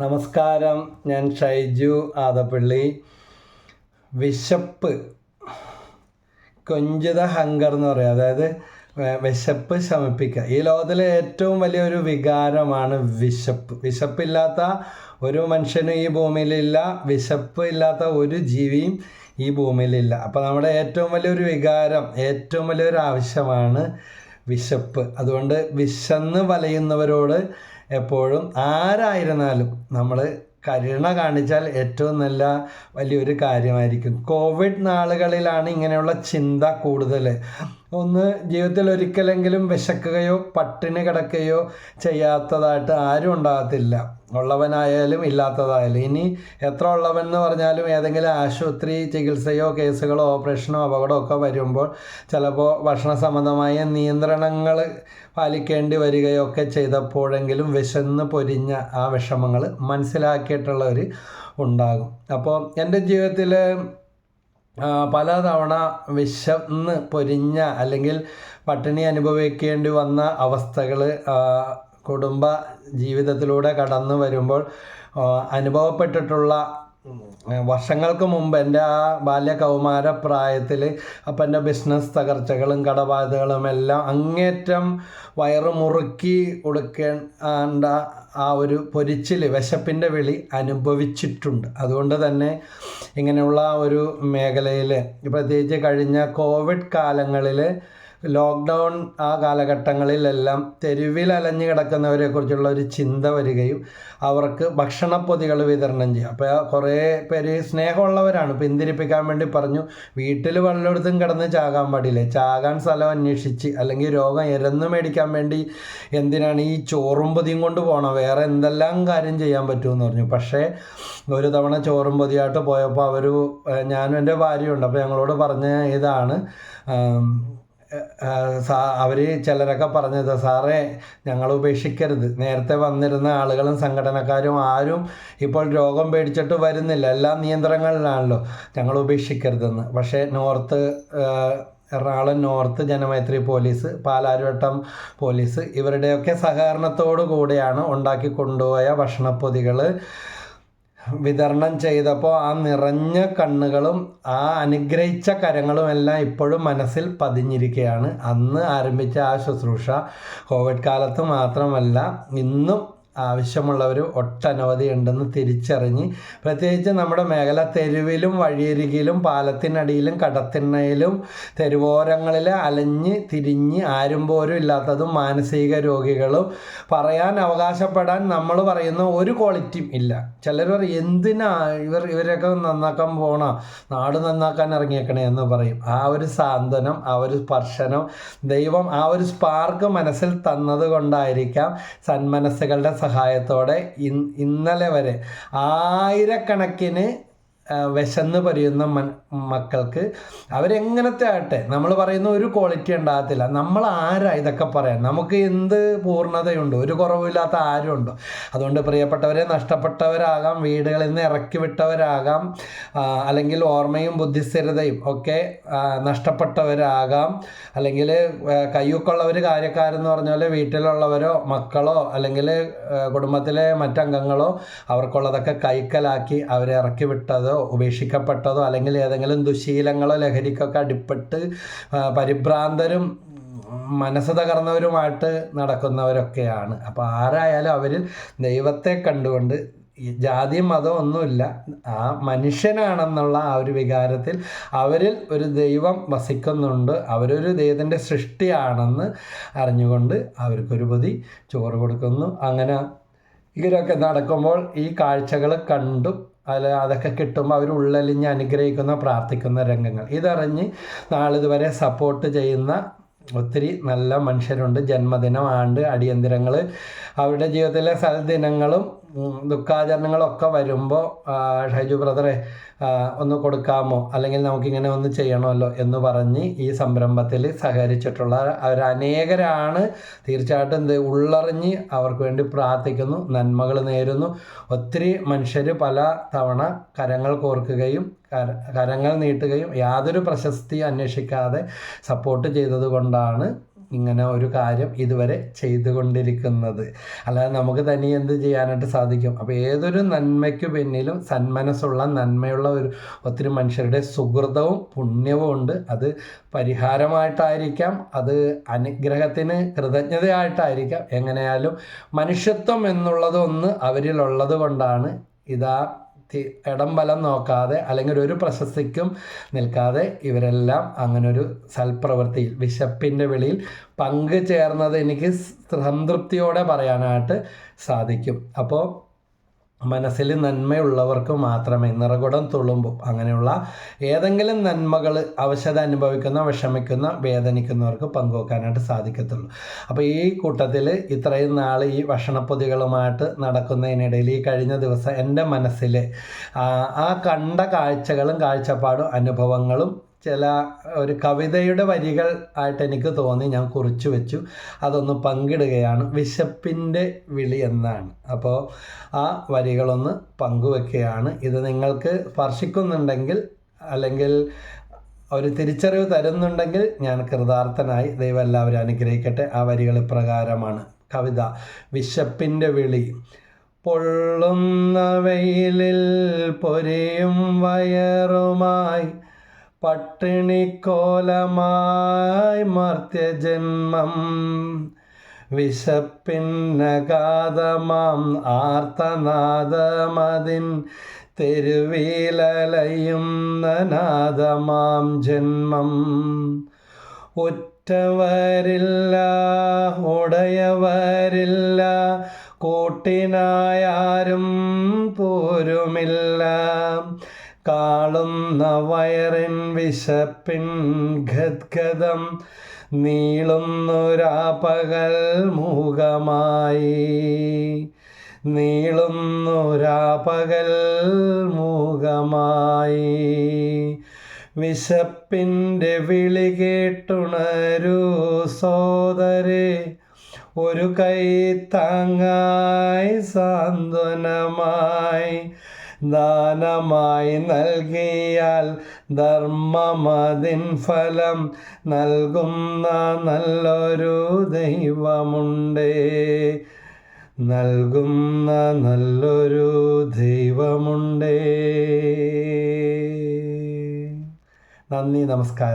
നമസ്കാരം. ഞാൻ ഷൈജു ആദപ്പള്ളി. വിശപ്പ്. കൊഞ്ചിത ഹങ്കർ എന്ന് പറയുക അതായത് വിശപ്പ് ശമിപ്പിക്കുക. ഈ ലോകത്തിലെ ഏറ്റവും വലിയൊരു വികാരമാണ് വിശപ്പ്. വിശപ്പില്ലാത്ത ഒരു മനുഷ്യനും ഈ ഭൂമിയിലില്ല. വിശപ്പ് ഇല്ലാത്ത ഒരു ജീവിയും ഈ ഭൂമിയിലില്ല. അപ്പോൾ നമ്മുടെ ഏറ്റവും വലിയൊരു വികാരം ഏറ്റവും വലിയൊരു ആവശ്യമാണ് വിശപ്പ്. അതുകൊണ്ട് വിശന്ന് വലയുന്നവരോട് എപ്പോഴും ആരായിരുന്നാലും നമ്മൾ കരുണ കാണിച്ചാൽ ഏറ്റവും നല്ല വലിയൊരു കാര്യമായിരിക്കും. കോവിഡ് നാളുകളിലാണ് ഇങ്ങനെയുള്ള ചിന്ത കൂടുതൽ ഒന്ന് ജീവിതത്തിൽ ഒരിക്കലെങ്കിലും വിശക്കുകയോ പട്ടിണി കിടക്കുകയോ ചെയ്യാത്തതായിട്ട് ആരും ഉണ്ടാകത്തില്ല. ഉള്ളവനായാലും ഇല്ലാത്തതായാലും. ഇനി എത്ര ഉള്ളവൻ എന്ന് പറഞ്ഞാലും ഏതെങ്കിലും ആശുപത്രി ചികിത്സയോ കേസുകളോ ഓപ്പറേഷനോ അപകടമോ ഒക്കെ വരുമ്പോൾ ചിലപ്പോൾ ഭക്ഷണ സംബന്ധമായ നിയന്ത്രണങ്ങൾ പാലിക്കേണ്ടി വരികയോ ഒക്കെ ചെയ്തപ്പോഴെങ്കിലും വിശന്ന് പൊരിഞ്ഞ ആ വിഷമങ്ങൾ മനസ്സിലാക്കിയിട്ടുള്ളവർ ഉണ്ടാകും. അപ്പോൾ എന്റെ ജീവിതത്തിൽ പലതവണ വിശന്ന് പൊരിഞ്ഞ അല്ലെങ്കിൽ പട്ടിണി അനുഭവിക്കേണ്ടി വന്ന അവസ്ഥകൾ കുടുംബ ജീവിതത്തിലൂടെ കടന്നു വരുമ്പോൾ അനുഭവപ്പെട്ടിട്ടുള്ള വർഷങ്ങൾക്ക് മുമ്പ് എന്റെ ആ ബാല്യ കൗമാര പ്രായത്തിൽ അപ്പം എന്റെ ബിസിനസ് തകർച്ചകളും കടബാധകളും എല്ലാം അങ്ങേറ്റം വയറ് മുറുക്കി കൊടുക്കേണ്ട ആ ഒരു പൊരിച്ചിൽ വിശപ്പിന്റെ വിളി അനുഭവിച്ചിട്ടുണ്ട്. അതുകൊണ്ട് തന്നെ ഇങ്ങനെയുള്ള ഒരു മേഖലയിൽ പ്രത്യേകിച്ച് കഴിഞ്ഞ കോവിഡ് കാലങ്ങളിൽ ലോക്ക്ഡൗൺ ആ കാലഘട്ടങ്ങളിലെല്ലാം തെരുവിൽ അലഞ്ഞു കിടക്കുന്നവരെ കുറിച്ചുള്ള ഒരു ചിന്ത വരികയും അവർക്ക് ഭക്ഷണപ്പൊതികൾ വിതരണം ചെയ്യും അപ്പോൾ കുറേ പേര് സ്നേഹമുള്ളവരാണ്. പിന്തിരിപ്പിക്കാൻ വേണ്ടി പറഞ്ഞു വീട്ടിൽ വല്ലയിടത്തും കിടന്ന് ചാകാൻ പാടില്ല? ചാകാൻ സ്ഥലം അന്വേഷിച്ച് അല്ലെങ്കിൽ രോഗം ഇരന്ന് മേടിക്കാൻ വേണ്ടി എന്തിനാണ് ഈ ചോറും പൊതിയും കൊണ്ട് പോകണം വേറെ എന്തെല്ലാം കാര്യം ചെയ്യാൻ പറ്റുമെന്ന് പറഞ്ഞു. പക്ഷേ ഒരു തവണ ചോറും പൊതിയായിട്ട് പോയപ്പോൾ അവർ ഞാനും എന്റെ ഭാര്യയുണ്ട് അപ്പോൾ ഞങ്ങളോട് പറഞ്ഞ ഇതാണ് അവർ ചിലരൊക്കെ പറഞ്ഞത് സാറേ ഞങ്ങൾ ഉപേക്ഷിക്കരുത്. നേരത്തെ വന്നിരുന്ന ആളുകളും സംഘടനക്കാരും ആരും ഇപ്പോൾ രോഗം പേടിച്ചിട്ട് വരുന്നില്ല. എല്ലാം നിയന്ത്രണങ്ങളിലാണല്ലോ. ഞങ്ങൾ ഉപേക്ഷിക്കരുതെന്ന്. പക്ഷേ north Ernakulam north Janamaithri police Palarivattom police ഇവരുടെയൊക്കെ സഹകരണത്തോടു കൂടിയാണ് ഉണ്ടാക്കി കൊണ്ടുപോയ ഭക്ഷണപ്പൊതികൾ വിതരണം ചെയ്തപ്പോൾ ആ നിറഞ്ഞ കണ്ണുകളും ആ അനുഗ്രഹിച്ച കരങ്ങളും എല്ലാം ഇപ്പോഴും മനസ്സിൽ പതിഞ്ഞിരിക്കുകയാണ്. അന്ന് ആരംഭിച്ച ആ ശുശ്രൂഷ കോവിഡ് കാലത്ത് മാത്രമല്ല ഇന്നും ആവശ്യമുള്ളവർ ഒട്ടനവധി ഉണ്ടെന്ന് തിരിച്ചറിഞ്ഞ് പ്രത്യേകിച്ച് നമ്മുടെ മേഖല തെരുവിലും വഴിയരികിലും പാലത്തിനടിയിലും കടത്തിണ്ണയിലും തെരുവോരങ്ങളിൽ അലഞ്ഞ് തിരിഞ്ഞ് ആരും പോലും ഇല്ലാത്തതും മാനസിക രോഗികളും പറയാൻ അവകാശപ്പെടാൻ നമ്മൾ പറയുന്ന ഒരു ക്വാളിറ്റിയും ഇല്ല. ചിലർ പറയും എന്തിനാ ഇവർ ഇവരൊക്കെ നന്നാക്കാൻ പോണ? നാട് നന്നാക്കാൻ ഇറങ്ങിയേക്കണേ എന്ന് പറയും. ആ ഒരു സാന്ത്വനം ആ ഒരു സ്പർശനം ദൈവം ആ ഒരു സ്പാർക്ക് മനസ്സിൽ തന്നത് കൊണ്ടായിരിക്കാം സന്മനസ്സുകളുടെ സഹായത്തോടെ ഇന്നലെ വരെ ആയിരക്കണക്കിന് വിശന്ന് പറയുന്ന മ മക്കൾക്ക് അവരെങ്ങനത്തെ ആട്ടെ? നമ്മൾ പറയുന്ന ഒരു ക്വാളിറ്റി ഉണ്ടാകത്തില്ല. നമ്മൾ ആരാ ഇതൊക്കെ പറയാൻ? നമുക്ക് എന്ത് പൂർണതയുണ്ട്? ഒരു കുറവില്ലാത്ത ആരും ഉണ്ടോ അതുകൊണ്ട് പ്രിയപ്പെട്ടവരെ നഷ്ടപ്പെട്ടവരാകാം വീടുകളിൽ നിന്ന് ഇറക്കി വിട്ടവരാകാം അല്ലെങ്കിൽ ഓർമ്മയും ബുദ്ധിസ്ഥിരതയും ഒക്കെ നഷ്ടപ്പെട്ടവരാകാം. അല്ലെങ്കിൽ കയ്യൂക്കുള്ളവർ കാര്യക്കാരെന്ന് പറഞ്ഞാൽ വീട്ടിലുള്ളവരോ മക്കളോ അല്ലെങ്കിൽ കുടുംബത്തിലെ മറ്റംഗങ്ങളോ അവർക്കുള്ളതൊക്കെ കൈക്കലാക്കി അവരെ ഇറക്കി വിട്ടതോ ഉപേക്ഷിക്കപ്പെട്ടതോ അല്ലെങ്കിൽ ഏതെങ്കിലും ദുശീലങ്ങളോ ലഹരിക്കൊക്കെ അടിപ്പെട്ട് പരിഭ്രാന്തരും മനസ്സ് തകർന്നവരുമായിട്ട് നടക്കുന്നവരൊക്കെയാണ്. അപ്പോൾ ആരായാലും അവരിൽ ദൈവത്തെ കണ്ടുകൊണ്ട് ജാതിയും മതവും ഒന്നുമില്ല. ആ മനുഷ്യനാണെന്നുള്ള ആ ഒരു വികാരത്തിൽ അവരിൽ ഒരു ദൈവം വസിക്കുന്നുണ്ട്. അവരൊരു ദൈവത്തിന്റെ സൃഷ്ടിയാണെന്ന് അറിഞ്ഞുകൊണ്ട് അവർക്കൊരു പൊതി ചോറ് കൊടുക്കുന്നു. അങ്ങനെ ഇവരൊക്കെ നടക്കുമ്പോൾ ഈ കാഴ്ചകൾ കണ്ടും അല്ല അതൊക്കെ കിട്ടുമ്പോൾ അവർ ഉള്ളലിഞ്ഞ് അനുഗ്രഹിക്കുന്ന പ്രാർത്ഥിക്കുന്ന രംഗങ്ങൾ. ഇതറിഞ്ഞ് നാളിതുവരെ സപ്പോർട്ട് ചെയ്യുന്ന ഒത്തിരി നല്ല മനുഷ്യരുണ്ട്. ജന്മദിനം ആണ്ട് അടിയന്തിരങ്ങൾ അവരുടെ ജീവിതത്തിലെ സൽദിനങ്ങളും ഉം, ദുഃഖാചരണങ്ങളും വരുമ്പോൾ ഷൈജു ബ്രദറെ ഒന്ന് കൊടുക്കാമോ? അല്ലെങ്കിൽ നമുക്കിങ്ങനെ ഒന്ന് ചെയ്യണമല്ലോ എന്ന് പറഞ്ഞ് ഈ സംരംഭത്തിൽ സഹകരിച്ചിട്ടുള്ള അവർ അനേകരാണ്. തീർച്ചയായിട്ടും എന്ത് ഉള്ളറിഞ്ഞ് അവർക്ക് വേണ്ടി പ്രാർത്ഥിക്കുന്നു നന്മകൾ നേരുന്നു. ഒത്തിരി മനുഷ്യർ പല തവണ കരങ്ങൾ കോർക്കുകയും കര- കരങ്ങൾ നീട്ടുകയും യാതൊരു പ്രശസ്തി അന്വേഷിക്കാതെ സപ്പോർട്ട് ചെയ്തത് കൊണ്ടാണ് ഇങ്ങനെ ഒരു കാര്യം ഇതുവരെ ചെയ്തുകൊണ്ടിരിക്കുന്നത്. അല്ലാതെ നമുക്ക് തനി എന്ത് ചെയ്യാനായിട്ട് സാധിക്കും? അപ്പോൾ ഏതൊരു നന്മയ്ക്ക് പിന്നിലും സന്മനസ്സുള്ള നന്മയുള്ള ഒരു ഒത്തിരി മനുഷ്യരുടെ സുഹൃതവും പുണ്യവും ഉണ്ട്. അത് പരിഹാരമായിട്ടായിരിക്കാം. അത് അനുഗ്രഹത്തിന് കൃതജ്ഞതയായിട്ടായിരിക്കാം. എങ്ങനെയാലും മനുഷ്യത്വം എന്നുള്ളതൊന്ന് അവരിലുള്ളത് കൊണ്ടാണ്. ഇതാ ഇടം ബലം നോക്കാതെ അല്ലെങ്കിൽ ഒരു പ്രശസ്തിക്കും നിൽക്കാതെ ഇവരെല്ലാം അങ്ങനെ ഒരു സൽപ്രവൃത്തിയിൽ വിശപ്പിന്റെ വെളിയിൽ പങ്കു ചേർന്നത് എനിക്ക് സംതൃപ്തിയോടെ പറയാനായിട്ട് സാധിക്കും. അപ്പോൾ മനസ്സിൽ നന്മയുള്ളവർക്ക് മാത്രമേ നിറകുടം തുളുമ്പും. അങ്ങനെയുള്ള ഏതെങ്കിലും നന്മകൾ അവശത അനുഭവിക്കുന്ന വിഷമിക്കുന്ന വേദനിക്കുന്നവർക്ക് പങ്കുവെക്കാനായിട്ട് സാധിക്കത്തുള്ളൂ. അപ്പോൾ ഈ കൂട്ടത്തിൽ ഇത്രയും നാൾ ഈ ഭക്ഷണപ്പൊതികളുമായിട്ട് നടക്കുന്നതിനിടയിൽ ഈ കഴിഞ്ഞ ദിവസം എന്റെ മനസ്സിൽ ആ കണ്ട കാഴ്ചകളും കാഴ്ചപ്പാടും അനുഭവങ്ങളും ചില ഒരു കവിതയുടെ വരികൾ ആയിട്ട് എനിക്ക് തോന്നി ഞാൻ കുറിച്ചു വെച്ചു. അതൊന്ന് പങ്കിടുകയാണ്. വിശപ്പിന്റെ വിളി എന്നാണ്. അപ്പോൾ ആ വരികളൊന്ന് പങ്കുവെക്കുകയാണ്. ഇത് നിങ്ങൾക്ക് സ്പർശിക്കുന്നുണ്ടെങ്കിൽ അല്ലെങ്കിൽ ഒരു തിരിച്ചറിവ് തരുന്നുണ്ടെങ്കിൽ ഞാൻ കൃതാർത്ഥനായി ദൈവം എല്ലാവരും അനുഗ്രഹിക്കട്ടെ. ആ വരികൾ ഇപ്രകാരമാണ്. കവിത വിശപ്പിന്റെ വിളി. പൊള്ളുന്ന വെയിലിൽ പൊരിയും വയറുമായി പട്ടിണിക്കോലമായി മർത്യജന്മം വിശപ്പിന്നഗാതമാം ആർത്തനാദമതിൻ തെരുവിലലയും നാദമാം ജന്മം. ഒറ്റവരില്ല ഉടയവരില്ല കൂട്ടിനായാരും പോരുമില്ല. കാളുന്ന വയറിൻ വിശപ്പിൻ ഗദ്ഗതം നീളുന്നൊരാപകൽ മൂകമായി. നീളുന്നൊരാപകൽ മൂകമായി. വിശപ്പിന്റെ വിളി കേട്ടുണരൂ സോദരെ ഒരു കൈ താങ്ങായി സാന്ത്വനമായി. ദാനമായി നൽകിയാൽ ധർമ്മമതിൻ ഫലം നൽകുന്ന നല്ലൊരു ദൈവമുണ്ടേ. നൽകുന്ന നല്ലൊരു ദൈവമുണ്ടേ. നന്ദി നമസ്കാരം.